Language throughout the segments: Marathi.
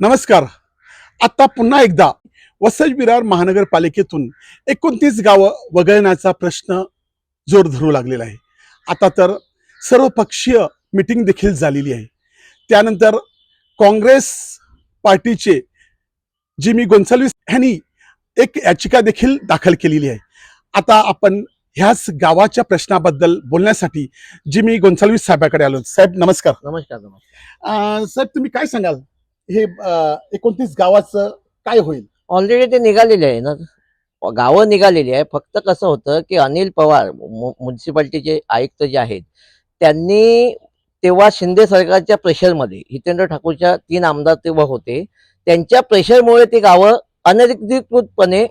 नमस्कार. आता पुन्हा एकदा वसई विरार महानगरपालिकेतून एकोणतीस गावं वगळण्याचा प्रश्न जोर धरू लागलेला आहे. आता तर सर्वपक्षीय मिटिंग देखील झालेली आहे. त्यानंतर काँग्रेस पार्टीचे जिमी गोन्साल्विस यांनी एक याचिका देखील दाखल केलेली आहे. आता आपण ह्याच गावाच्या प्रश्नाबद्दल बोलण्यासाठी जिमी गोन्साल्विस साहेबाकडे आलो. साहेब नमस्कार. नमस्कार नमस्कार. साहेब तुम्ही काय सांगाल? हे एकोणतीस गावाचं काय होईल? ऑलरेडी ते निघालेले आहे ना. गावं निघालेली आहे. फक्त कसं होतं की अनिल पवार म्युन्सिपाल्टीचे आयुक्त जे आहेत त्यांनी तेव्हा शिंदे सरकारच्या प्रेशरमध्ये हितेंद्र ठाकूरच्या तीन आमदार तेव्हा होते त्यांच्या प्रेशरमुळे ती गावं अनधिकृतपणे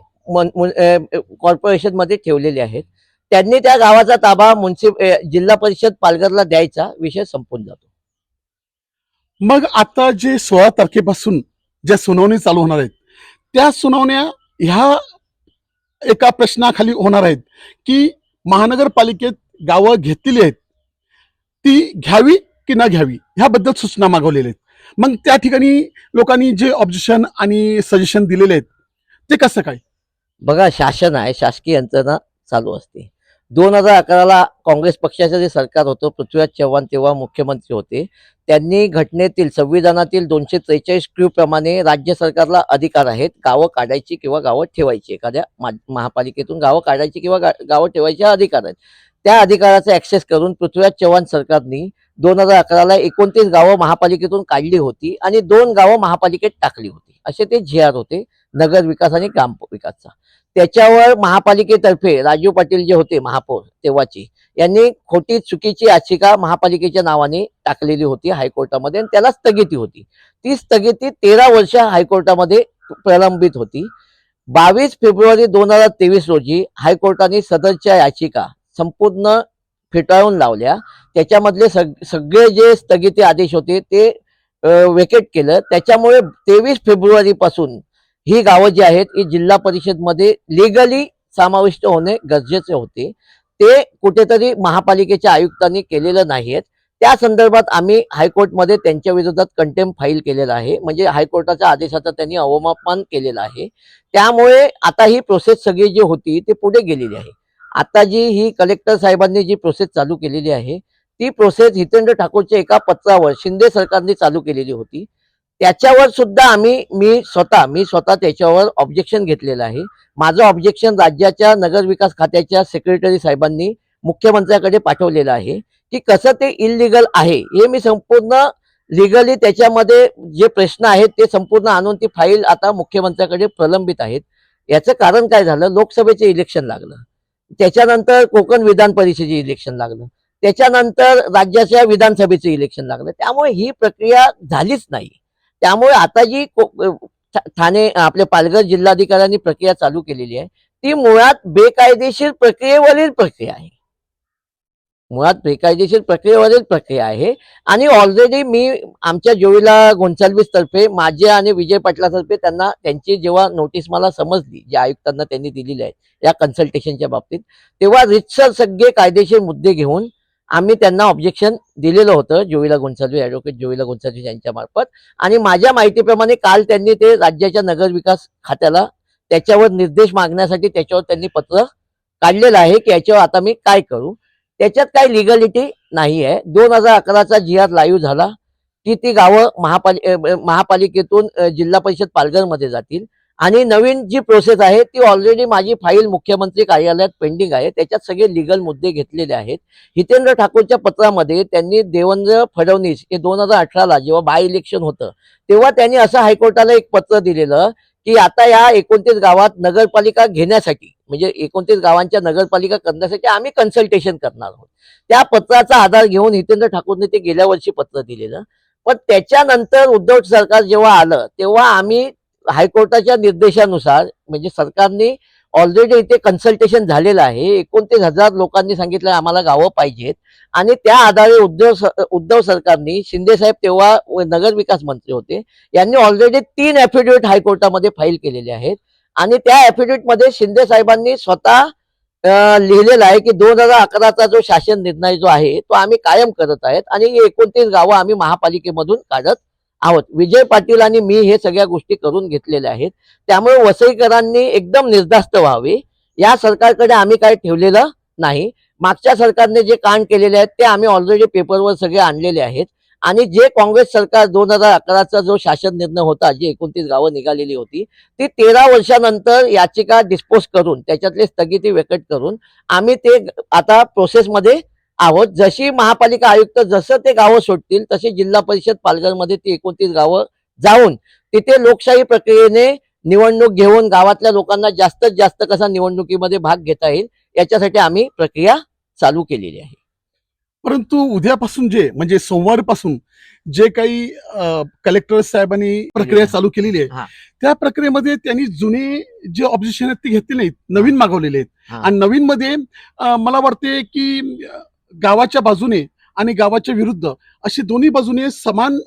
कॉर्पोरेशनमध्ये ठेवलेली आहेत. त्यांनी त्या गावाचा ताबा म्युन्सिप जिल्हा परिषद पालघरला द्यायचा. विषय संपून जातो. मग आता जे सोळा तारखेपासून ज्या सुनावणी चालू होणार आहेत त्या सुनावण्या ह्या एका प्रश्नाखाली होणार आहेत की महानगरपालिकेत गावं घेतलेली आहेत ती घ्यावी की न घ्यावी ह्याबद्दल सूचना मागवलेल्या आहेत. मग त्या ठिकाणी लोकांनी जे ऑब्जेक्शन आणि सजेशन दिलेले आहेत ते कसं काय? बघा शासन आहे शासकीय यंत्रणा चालू असते. दोन हजार अकराला काँग्रेस पक्षाचं जे सरकार होतं पृथ्वीराज चव्हाण तेव्हा मुख्यमंत्री होते. त्यांनी घटनेतील संविधानातील दोनशे त्रेचाळीस क्यू प्रमाणे राज्य सरकारला अधिकार आहेत. गावं काढायची किंवा गावं ठेवायची. एखाद्या मा- महापालिकेतून गावं काढायची किंवा गा- गावं ठेवायचे अधिकार आहेत. त्या अधिकाराचा ऍक्सेस करून पृथ्वीराज चव्हाण सरकारनी दोन हजार अकराला एकोणतीस गावं महापालिकेतून काढली होती आणि दोन गावं महापालिकेत टाकली होती. असे ते झी आर होते. नगर विकास आणि ग्राम विकासचा. त्याच्यावर महापालिकेतर्फे राजू पाटील जे होते महापौर तेव्हाची यांनी खोटी चुकीची याचिका महापालिकेच्या नावाने टाकलेली होती हायकोर्टामध्ये आणि त्याला स्थगिती होती. ती स्थगिती तेरा वर्ष हायकोर्टामध्ये प्रलंबित होती. बावीस फेब्रुवारी दोन हजार तेवीस रोजी हायकोर्टाने सदरच्या याचिका संपूर्ण फेटाळून लावल्या. त्याच्यामधले सग सगळे जे स्थगिती आदेश होते ते वेकेट केलं. त्याच्यामुळे तेवीस फेब्रुवारीपासून ही गावं जी आहेत ही जिल्हा परिषदमध्ये लिगली समाविष्ट होणे गरजेचे होते. ते कुठेतरी महापालिकेच्या आयुक्तांनी केलेलं नाहीत त्या संदर्भात आम्ही हायकोर्टमध्ये त्यांच्या विरोधात कंटेम फाईल केलेला आहे. म्हणजे हायकोर्टाच्या आदेशाचा त्यांनी अवमान केलेला आहे. त्यामुळे आता ही प्रोसेस सगळी जी होती ती पुढे गेलेली आहे. आता जी ही कलेक्टर साहेबांनी जी प्रोसेस चालू केलेली आहे ती प्रोसेस हितेंद्र ठाकूरच्या एका पत्रावर शिंदे सरकारने चालू केलेली होती. त्याच्यावर सुद्धा आम्ही मी स्वतः मी स्वतः त्याच्यावर ऑब्जेक्शन घेतलेलं आहे. माझं ऑब्जेक्शन राज्याच्या नगरविकास खात्याच्या सेक्रेटरी साहेबांनी मुख्यमंत्र्याकडे पाठवलेलं आहे. की कसं ते इलिगल आहे हे मी संपूर्ण लिगली त्याच्यामध्ये जे प्रश्न आहेत ते संपूर्ण आणून ती फाईल आता मुख्यमंत्र्याकडे प्रलंबित आहेत. याचं कारण काय झालं? लोकसभेचे इलेक्शन लागलं. त्याच्यानंतर कोकण विधान परिषदेचे इलेक्शन लागलं. त्याच्यानंतर राज्याच्या विधानसभेचं इलेक्शन लागलं. त्यामुळे ही प्रक्रिया झालीच नाही. त्यामुळे आता जी ठाणे आपले पालघर जिल्हाधिकाऱ्यांनी प्रक्रिया चालू केलेली आहे ती मुळात बेकायदेशीर प्रक्रियेवरील प्रक्रिया आहे. मुळात बेकायदेशीर प्रक्रियेवरील प्रक्रिया आहे आणि ऑलरेडी मी आमच्या जोईला गोंसाल्विस तर्फे माझे आणि विजय पाटलातर्फे त्यांना त्यांची जेव्हा नोटीस मला समजली जे आयुक्तांना त्यांनी दिलेली आहे या कन्सल्टेशनच्या बाबतीत तेव्हा रितसर सगळे कायदेशीर मुद्दे घेऊन आम्ही त्यांना ऑब्जेक्शन दिलेलं होतं जोईला गोंसाल्विस ॲडव्होकेट जोईला गोंसाल्विस यांच्या मार्फत. आणि माझ्या माहितीप्रमाणे काल त्यांनी ते राज्याच्या नगर विकास खात्याला त्याच्यावर निर्देश मागण्यासाठी त्याच्यावर त्यांनी पत्र काढलेलं आहे की याच्यावर आता मी काय करू? त्याच्यात काही लिगॅलिटी नाही आहे दोन हजार अकराचा जी आर लाईव्ह झाला की ती गावं महापालिके महापालिकेतून जिल्हा परिषद पालघरमध्ये जातील. आणि नवीन जी प्रोसेस आहे ती ऑलरेडी माझी फाईल मुख्यमंत्री कार्यालयात पेंडिंग आहे. त्याच्यात सगळे लिगल मुद्दे घेतलेले आहेत. हितेंद्र ठाकूरच्या पत्रामध्ये त्यांनी देवेंद्र फडणवीस हे दोन हजार अठराला जेव्हा बाय इलेक्शन होतं तेव्हा त्यांनी असं हायकोर्टाला एक पत्र दिलेलं की आता या एकोणतीस गावात नगरपालिका घेण्यासाठी म्हणजे एकोणतीस गावांच्या नगरपालिका करण्यासाठी आम्ही कन्सल्टेशन करणार आहोत. त्या पत्राचा आधार घेऊन हितेंद्र ठाकूरने ते गेल्या वर्षी पत्र दिलेलं. पण त्याच्यानंतर उद्धव सरकार जेव्हा आलं तेव्हा आम्ही हायकोर्टाच्या निर्देशानुसार म्हणजे सरकारने ऑलरेडी इथे कन्सल्टेशन झालेलं आहे. एकोणतीस हजार लोकांनी सांगितलं आम्हाला गावं पाहिजेत. आणि त्या आधारे उद्धव उद्धव सरकारने शिंदे साहेब तेव्हा नगर विकास मंत्री होते. यांनी ऑलरेडी तीन ॲफिडेव्हिट हायकोर्टामध्ये फाईल केलेले आहेत. आणि त्या affidavit शिंदे साहेबांनी स्वतः लिहिलेलं आहे की दोन हजार अकराचा जो शासन निर्णय जो आहे तो आम्ही कायम करत आहेत. आणि एकोणतीस गावं आम्ही महापालिकेमधून काढत आहोत. विजय पाटील आणि मी हे सगळ्या गोष्टी करून घेतलेल्या आहेत. त्यामुळे वसईकरांनी एकदम निर्धास्त व्हावे. या सरकारकडे आम्ही काय ठेवलेलं नाही. मागच्या सरकारने जे कांड केलेले आहेत ते आम्ही ऑलरेडी पेपरवर सगळे आणलेले आहेत. आणि जे काँग्रेस सरकार दोन हजार अकराचा जो शासन निर्णय होता जी एकोणतीस गावं निघालेली होती ती तेरा वर्षानंतर याचिका डिस्पोज करून त्याच्यातले स्थगिती वेकट करून आम्ही ते आता प्रोसेसमध्ये आहोत. जशी महापालिका आयुक्त जसं ते गावं सोडतील तशी जिल्हा परिषद पालघरमध्ये ती एकोणतीस गावं जाऊन तिथे लोकशाही प्रक्रियेने निवडणूक घेऊन गावातल्या लोकांना जास्तीत जास्त कसा निवडणुकीमध्ये भाग घेता येईल याच्यासाठी आम्ही प्रक्रिया चालू केलेली आहे. परंतु उद्यापासून जे म्हणजे सोमवारपासून जे काही कलेक्टर साहेबांनी प्रक्रिया चालू केलेली. आहे त्या प्रक्रियेमध्ये त्यांनी जुने जे ऑब्जेक्शन आहेत ते घेतले नाहीत नवीन मागवलेले आहेत. आणि नवीन मध्ये मला वाटते की गावाच्या बाजूने आणि गावाच्या विरुद्ध अशी दोन्ही बाजूने समान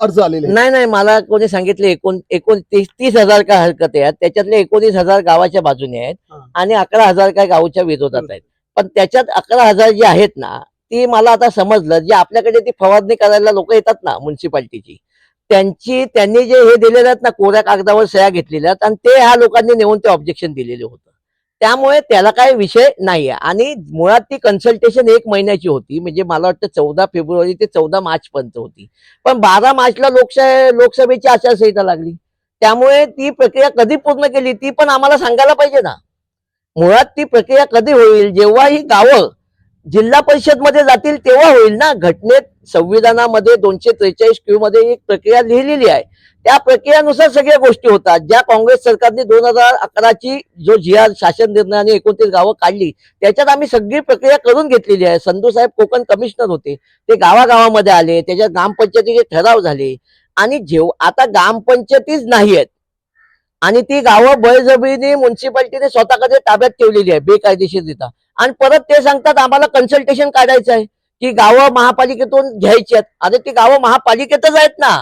अर्ज आलेले नाही नाही मला कोणी सांगितले एकोण एकोणतीस तीस हजार काय हरकत आहेत त्याच्यातले एकोणीस हजार गावाच्या बाजूने आहेत. आणि अकरा हजार काय गावच्या विरोधात आहेत. पण त्याच्यात अकरा हजार जे आहेत ना ती मला आता समजलं जे आपल्याकडे ती फवारणी करायला लोक येतात ना म्युन्सिपाल्टीची त्यांची त्यांनी जे हे दिलेले आहेत ना कोऱ्या कागदावर सह्या घेतलेल्या आहेत आणि ते ह्या लोकांनी नेऊन ते ऑब्जेक्शन दिलेले होतं. त्यामुळे त्याला काय विषय नाहीये. आणि मुळात ती कन्सल्टेशन एक महिन्याची होती. म्हणजे मला वाटतं चौदा फेब्रुवारी ते चौदा मार्च पर्यंत होती. पण बारा मार्चला लोकशाही लोकसभेची आचारसंहिता लागली. त्यामुळे ती प्रक्रिया कधी पूर्ण केली ती पण आम्हाला सांगायला पाहिजे ना. मुळात ती प्रक्रिया कधी होईल? जेव्हा ही गावं जिल्हा परिषदमध्ये जातील तेव्हा होईल ना. घटनेत संविधानामध्ये दोनशे त्रेचाळीस क्यू मध्ये एक प्रक्रिया लिहिलेली आहे. त्या प्रक्रियानुसार सगळ्या गोष्टी होतात. ज्या काँग्रेस सरकारने दोन हजार अकराची जो जी आर शासन निर्णयाने एकोणतीस गावं काढली त्याच्यात आम्ही सगळी प्रक्रिया करून घेतलेली आहे. संधू साहेब कोकण कमिशनर होते. ते गावागावामध्ये आले त्याच्यात ग्रामपंचायतीचे ठराव झाले. आणि जेव आता ग्रामपंचायतीच नाही आहेत आणि ती गावं बळजबरीने म्युन्सिपाल्टीने स्वतःकडे ताब्यात ठेवलेली आहे बेकायदेशीररित्या. आणि परत ते सांगतात आम्हाला कन्सल्टेशन काढायचं आहे. की गावं महापालिकेतून घ्यायची आहेत. अरे ती गावं महापालिकेतच आहेत ना.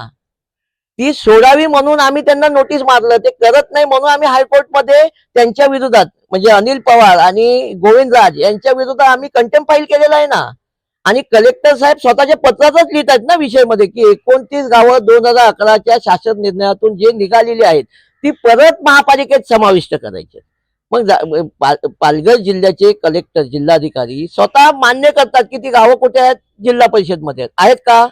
ती सोडावी म्हणून आम्ही त्यांना नोटीस मारलं. ते करत नाही म्हणून आम्ही हायकोर्टमध्ये त्यांच्या विरोधात म्हणजे अनिल पवार आणि गोविंदराज यांच्या विरोधात आम्ही कंटेम फाईल केलेला आहे ना. आणि कलेक्टर साहेब स्वतःच्या पत्रातच लिहित आहेत ना विषयमध्ये की एकोणतीस गावं दोन हजार अकराच्या शासन निर्णयातून जे निघालेली आहेत ती परत महापालिकेत समाविष्ट करायची आहेत. मग पालघर जिल्ह्याचे कलेक्टर जिल्हाधिकारी स्वतः मान्य करतात की ती गावं कुठे आहेत? जिल्हा परिषदमध्ये आहेत. आहेत का?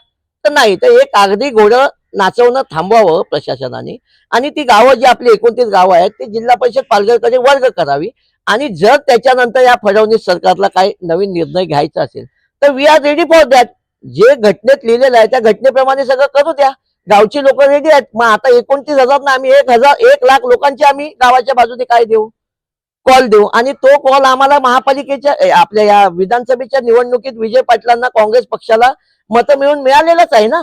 तर नाही. तर एक कागदी घोडं नाचवणं थांबवावं प्रशासनाने आणि ती गावं जी आपली एकोणतीस गावं आहेत ती जिल्हा परिषद पालघरकडे वर्ग करावी आणि जर त्याच्यानंतर या फडणवीस सरकारला काही नवीन निर्णय घ्यायचा असेल तर we are ready for that जे घटनेत लिहिलेलं आहे त्या घटनेप्रमाणे सगळं करू द्या. गावची लोक रेडी आहेत. मग आता एकोणतीस हजार ना आम्ही एक हजार एक लाख लोकांची आम्ही गावाच्या बाजूने काय देऊ? कॉल देऊ. आणि तो कॉल आम्हाला महापालिकेच्या आपल्या या विधानसभेच्या निवडणुकीत विजय पाटलांना काँग्रेस पक्षाला मतं मिळून मिळालेलंच आहे ना?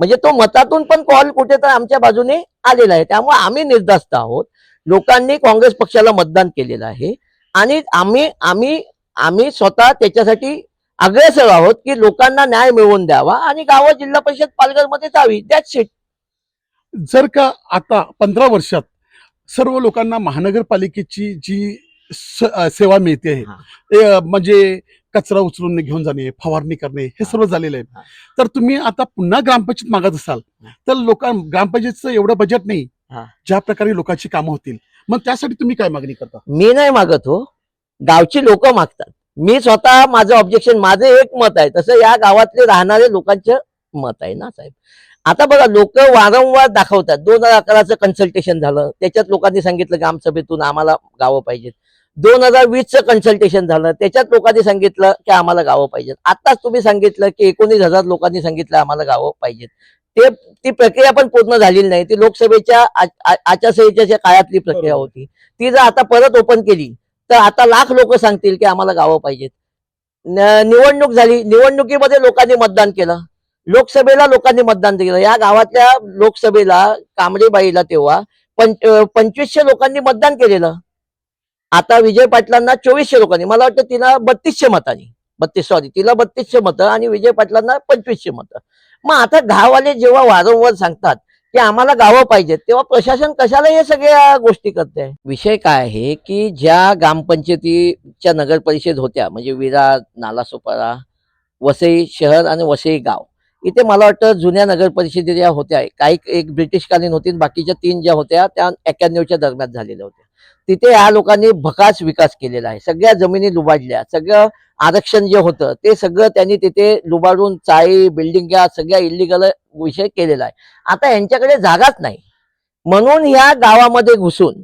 म्हणजे तो मतातून पण कॉल कुठे तर आमच्या बाजूने आलेला आहे. त्यामुळे आम्ही निर्धास्त आहोत. लोकांनी काँग्रेस पक्षाला मतदान केलेलं आहे. आणि आम्ही आम्ही आम्ही स्वतः त्याच्यासाठी अग्रेसर आहोत की लोकांना न्याय मिळवून द्यावा आणि गावं जिल्हा परिषद पालघरमध्ये जावी. त्याच शेट जर का आता पंधरा वर्षात सर्व लोकांना महानगरपालिकेची जी सेवा मिळते आहे म्हणजे कचरा उचलून घेऊन जाणे फवारणी करणे हे. सर्व झालेलं. आहे तर तुम्ही आता पुन्हा ग्रामपंचायत मागत असाल. तर लोकां ग्रामपंचायतचं एवढं बजेट नाही. ज्या प्रकारे लोकांची कामं होतील मग त्यासाठी तुम्ही काय मागणी करता मी नाही मागत हो गावची लोक मागतात मी स्वतः माझं ऑब्जेक्शन माझं एक मत आहे तसं या गावातले राहणारे लोकांचं मत आहे ना साहेब आता बघा लोक वारंवार दाखवतात. दोन हजार अकराचं कन्सल्टेशन झालं. त्याच्यात लोकांनी सांगितलं ग्रामसभेतून आम्हाला गावं पाहिजेत. दोन हजार वीसचं कन्सल्टेशन झालं. त्याच्यात लोकांनी सांगितलं की आम्हाला गावं पाहिजेत. आताच तुम्ही सांगितलं की एकोणीस हजार लोकांनी सांगितलं आम्हाला गावं पाहिजेत. ते ती प्रक्रिया पण पूर्ण झालेली नाही. ती लोकसभेच्या आचारसंहितेच्या काळातली प्रक्रिया. होती. ती जर आता परत ओपन केली तर आता लाख लोक सांगतील की आम्हाला गावं पाहिजेत. निवडणूक झाली. निवडणुकीमध्ये लोकांनी मतदान केलं. लोकसभेला लोकांनी मतदान केलं या गावातल्या लोकसभेला कांबळेबाईला तेव्हा पंच पंचवीसशे लोकांनी मतदान केलेलं. आता विजय पाटलांना चोवीसशे लोकांनी मला वाटतं तिला बत्तीसशे मतांनी. बत्तीस सॉरी तिला बत्तीसशे मतं आणि विजय पाटलांना पंचवीसशे मतं. मग आता गाववाले जेव्हा वारंवार सांगतात की आम्हाला गावं पाहिजेत तेव्हा प्रशासन कशाला हे सगळ्या गोष्टी करते विषय काय आहे की ज्या ग्रामपंचायतीच्या नगर परिषद होत्या म्हणजे विरार नालासोपारा वसई शहर आणि वसई गाव इथे मला वाटतं जुन्या नगर परिषदे ज्या होत्या काही एक ब्रिटिशकालीन होती बाकीच्या तीन ज्या होत्या त्या एक्क्याण्णवच्या दरम्यान झालेल्या होत्या. तिथे या लोकांनी भकास विकास केलेला आहे. सगळ्या जमिनी लुबाडल्या सगळं आरक्षण जे होतं ते सगळं त्यांनी तिथे लुबाडून चाळी बिल्डिंग सगळ्या इलिगल विषय केलेला आहे. आता यांच्याकडे जागाच नाही. म्हणून ह्या गावामध्ये घुसून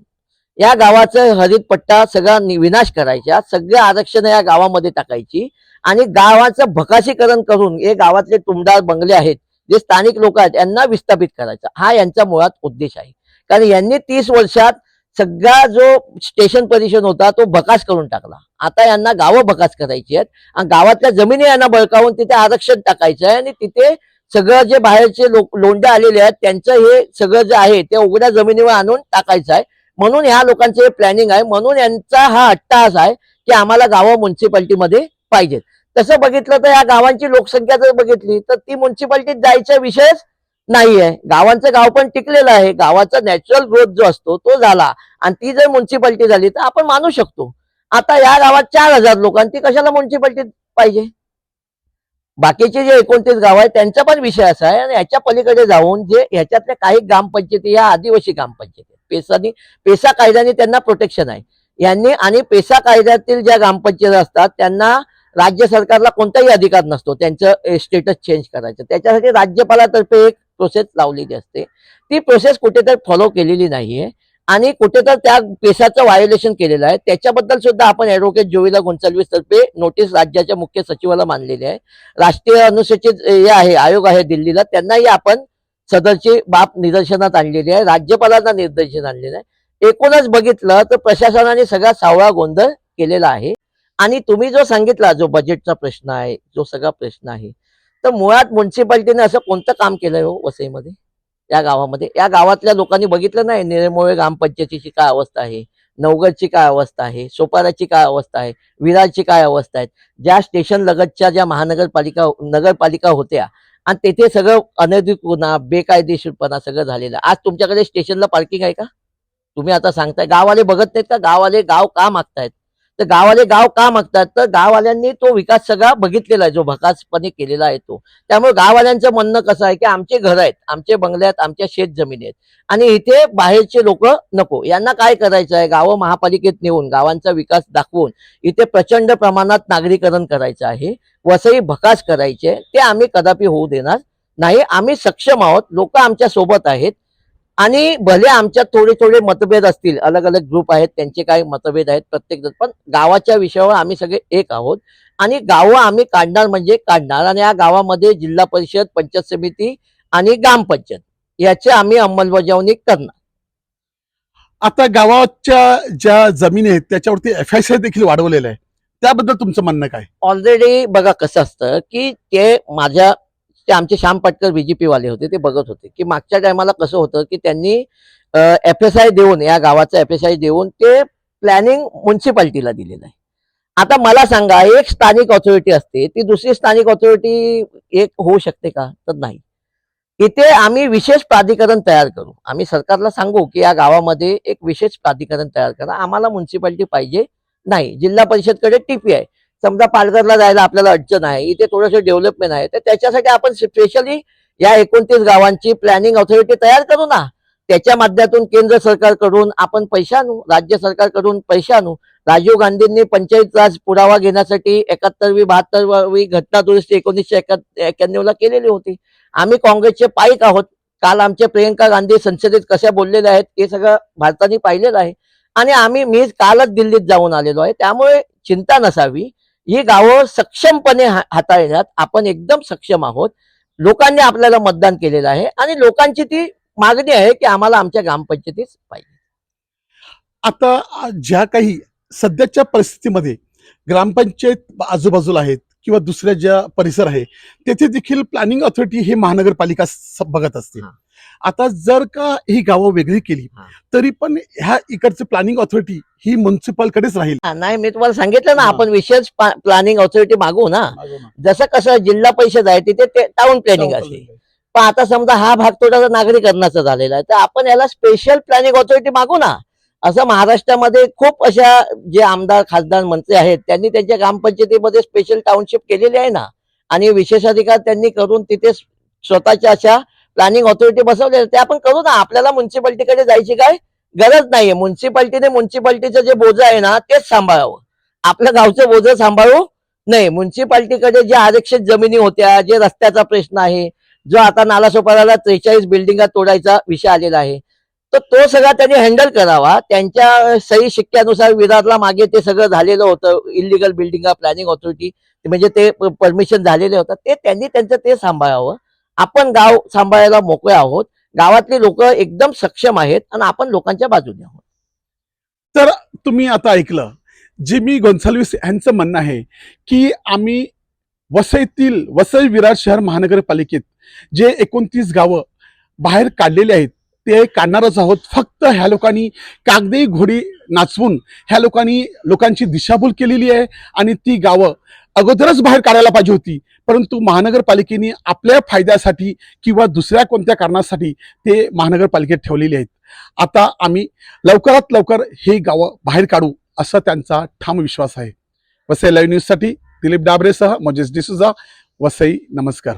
या गावाचं हरित पट्टा सगळा विनाश करायचा सगळं आरक्षण या गावामध्ये टाकायची आणि गावाचं भकाशीकरण करून हे गावातले तुमदार बंगले आहेत जे स्थानिक लोक आहेत यांना विस्थापित करायचा. हा यांचा मुळात उद्देश आहे. कारण यांनी तीस वर्षात सगळा जो स्टेशन परिषद होता तो बकास करून टाकला. आता यांना गावं बकास करायची आहेत. आणि गावातल्या जमिनी यांना बळकावून तिथे आरक्षण टाकायचं आहे आणि तिथे सगळं जे बाहेरचे लोक लोंढे आलेले आहेत त्यांचं हे सगळं जे आहे ते उघड्या जमिनीवर आणून टाकायचं आहे. म्हणून ह्या लोकांचं हे प्लॅनिंग आहे. म्हणून यांचा हा अट्टाहास आहे की आम्हाला गावं म्युन्सिपाल्टीमध्ये पाहिजेत. तसं बघितलं तर या गावांची लोकसंख्या जर बघितली तर ती म्युन्सिपाल्टीत जायचा विषयच नाही आहे गावांचं गाव पण टिकलेलं आहे. गावाचा नॅचरल ग्रोथ जो असतो तो झाला. आणि ती जर म्युन्सिपाल्टी झाली तर आपण मानू शकतो. आता या गावात चार हजार लोक आणि ती कशाला म्युन्सिपाल्टीत पाहिजे? बाकीचे जे एकोणतीस गाव आहेत त्यांचा पण विषय असा आहे. आणि याच्या पलीकडे जाऊन जे ह्याच्यातल्या काही ग्रामपंचायती या आदिवासी ग्रामपंचायती पेसानी पेसा कायद्याने त्यांना प्रोटेक्शन आहे. यांनी आणि पेसा कायद्यातील ज्या ग्रामपंचायत असतात त्यांना राज्य सरकारला कोणताही अधिकार नसतो. त्यांचं स्टेटस चेंज करायचं. त्याच्यासाठी राज्यपालातर्फे एक प्रोसेस लावलेली असते. ती प्रोसेस कुठेतरी फॉलो केलेली नाहीये. आणि कुठेतरी त्या पेशाचं व्हायोलेशन केलेलं आहे. त्याच्याबद्दल सुद्धा आपण ऍडव्होकेट जोविला गोन्साल्विस तर्फे नोटीस राज्याच्या मुख्य सचिवाला मानलेली आहे. राष्ट्रीय अनुसूचित हे आहे आयोग आहे दिल्लीला. त्यांनाही आपण सदरची बाब निदर्शनात आणलेली आहे. राज्यपालांना निदर्शन आणलेलं आहे. एकूणच बघितलं तर प्रशासनाने सगळा सावळा गोंधळ केलेला आहे. आणि तुम्ही जो सांगितला जो बजेटचा प्रश्न आहे जो सगळा प्रश्न आहे तर मुळात म्युन्सिपाल्टीने असं कोणतं काम केलंय हो वसईमध्ये? या गावामध्ये? या गावातल्या लोकांनी बघितलं नाही निरमोळे ग्रामपंचायतीची काय अवस्था आहे नवगडची काय अवस्था आहे सोपाराची काय अवस्था आहे विरारची काय अवस्था आहे ज्या स्टेशन लगतच्या ज्या महानगरपालिका नगरपालिका होत्या आणि तेथे सगळं अनधिकृतपणा बेकायदेशीरपणा सगळं झालेलं. आज तुमच्याकडे स्टेशनला पार्किंग आहे का? तुम्ही आता सांगताय गाववाले बघत नाहीत का? गाववाले गाव का मागतायत? तर गाववाले गाव का मागतात? तर गाववाल्यांनी तो विकास सगळा बघितलेला आहे जो भकासपणे केलेला आहे तो. त्यामुळे गाववाल्यांचं म्हणणं कसं आहे की आमचे घर आहेत आमचे बंगले आहेत आमच्या शेत जमिनी आहेत. आणि इथे बाहेरचे लोक नको. यांना काय करायचं आहे? गावं महापालिकेत नेऊन गावांचा विकास दाखवून इथे प्रचंड प्रमाणात नागरीकरण करायचं आहे. वसई भकास करायचे. ते आम्ही कदापि होऊ देणार नाही. आम्ही सक्षम आहोत. लोक आमच्यासोबत आहेत. आणि भले आमच्यात थोडे थोडे मतभेद असतील अलग अलग ग्रुप आहेत त्यांचे काही मतभेद आहेत प्रत्येक जण पण गावाच्या विषयावर आम्ही सगळे एक आहोत. आणि गावं आम्ही काढणार म्हणजे काढणार आणि या गावामध्ये जिल्हा परिषद पंचायत समिती आणि ग्रामपंचायत याची आम्ही अंमलबजावणी करणार. आता गावाच्या ज्या जमिनी आहेत त्याच्यावरती एफ आय सी देखील वाढवलेलं आहे. त्याबद्दल तुमचं म्हणणं काय? ऑलरेडी बघा कसं असतं की ते माझ्या ते आमचे श्याम पाटकर बीजेपी वाले होते ते बघत होते की मागच्या टायमाला कसं होतं की त्यांनी एफ एस आय देऊन या गावाचं एफ एस आय देऊन ते प्लॅनिंग म्युन्सिपाल्टीला दिलेलं आहे. आता मला सांगा एक स्थानिक ऑथॉरिटी असते ती दुसरी स्थानिक ऑथॉरिटी एक होऊ शकते का? तर नाही. इथे आम्ही विशेष प्राधिकरण तयार करू. आम्ही सरकारला सांगू की या गावामध्ये एक विशेष प्राधिकरण तयार करा. आम्हाला म्युन्सिपाल्टी पाहिजे नाही. जिल्हा परिषदकडे टीपी आहे समजा पालघरला जायला आपल्याला अडचण आहे इथे थोडंसं डेव्हलपमेंट आहे तर त्याच्यासाठी आपण स्पेशली या एकोणतीस गावांची प्लॅनिंग ऑथॉरिटी तयार करू ना. त्याच्या माध्यमातून केंद्र सरकारकडून आपण पैसे आणू राज्य सरकारकडून पैसे आणू. राजीव गांधींनी पंचायत राज पुरावा घेण्यासाठी एकाहत्तरवी बहात्तरवी घटना दुरुस्ती एकोणीसशे एक्क्याण्णव ला केलेली होती. आम्ही काँग्रेसचे पाईक आहोत. काल आमचे प्रियंका गांधी संसदेत कशा बोललेल्या आहेत हे सगळं भारताने पाहिलेलं आहे. आणि आम्ही मी कालच दिल्लीत जाऊन आलेलो आहे. त्यामुळे चिंता नसावी. ही गावं सक्षमपणे हाताळण्यात आपण एकदम सक्षम आहोत. लोकांनी आपल्याला मतदान केलेलं आहे आणि लोकांची ती मागणी आहे की आम्हाला आमच्या ग्रामपंचायतीत पाहिजे. आता ज्या काही सध्याच्या परिस्थितीमध्ये ग्रामपंचायत आजूबाजूला आहेत किंवा दुसऱ्या ज्या परिसर आहे तेथे देखील प्लॅनिंग ऑथॉरिटी हे महानगरपालिका बघत असते. आता जर का ही गावं वेगळी केली. तरी पण ह्या इकडची प्लॅनिंग ऑथॉरिटी ही म्युन्सिपल कडेच राहील. हा, नाही मी तुम्हाला सांगितलं ना हा. आपण विशेष प्लॅनिंग ऑथॉरिटी मागू ना. जसं कसं जिल्हा परिषद आहे तिथे टाउन प्लॅनिंग असते पण आता समजा हा भाग थोडासा नागरीकरणाचा झालेला आहे तर आपण याला स्पेशल प्लॅनिंग ऑथॉरिटी मागू ना. असं महाराष्ट्रामध्ये खूप अशा जे आमदार खासदार मंत्री आहेत त्यांनी त्यांच्या ग्रामपंचायतीमध्ये स्पेशल टाउनशिप केलेली आहे ना. आणि विशेषाधिकार त्यांनी करून तिथे स्वतःच्या अशा प्लॅनिंग ऑथॉरिटी बसवले ते आपण करू ना. आपल्याला म्युन्सिपाल्टीकडे जायची काय गरज नाहीये. म्युन्सिपाल्टीने म्युन्सिपाल्टीचं जे बोज आहे ना तेच सांभाळावं. आपल्या गावचं बोज सांभाळू नाही म्युन्सिपाल्टीकडे जे आरक्षित जमिनी होत्या जे रस्त्याचा प्रश्न आहे जो आता नालासोपाराला त्रेचाळीस बिल्डिंगा तोडायचा विषय आलेला आहे तर तो सगळा त्यांनी हँडल करावा. त्यांच्या सही शिक्क्यानुसार विरारला मागे ते सगळं झालेलं होतं. इलिगल बिल्डिंग प्लॅनिंग ऑथॉरिटी म्हणजे ते परमिशन झालेले होतं. ते त्यांनी त्यांचं ते सांभाळावं. आपण गाव सांभाळायला मोकळे आहोत गावातले लोक एकदम सक्षम आहेत आणि आपण लोकांच्या बाजूने आहोत. तर तुम्ही आता ऐकलं जिमी गोन्साल्विस यांचं म्हणणं आहे की आम्ही वसईतील वसई विराट शहर महानगरपालिकेत जे एकोणतीस गावं बाहेर काढलेले आहेत ते काढणारच आहोत. फक्त ह्या लोकांनी कागदी घोडी नाचवून ह्या लोकांनी लोकांची दिशाभूल केलेली आहे आणि ती गावं अगोदरच बाहेर काढायला पाहिजे होती. परंतु महानगरपालिकेने आपल्या फायद्यासाठी किंवा दुसऱ्या कोणत्या कारणासाठी ते महानगरपालिकेत ठेवलेले आहेत. आता आम्ही लवकरात लवकर हे गावं बाहेर काढू असा त्यांचा ठाम विश्वास आहे. वसई लाईव्ह न्यूजसाठी दिलीप डाबरेसह मजेश डिसुजा. वसई नमस्कार.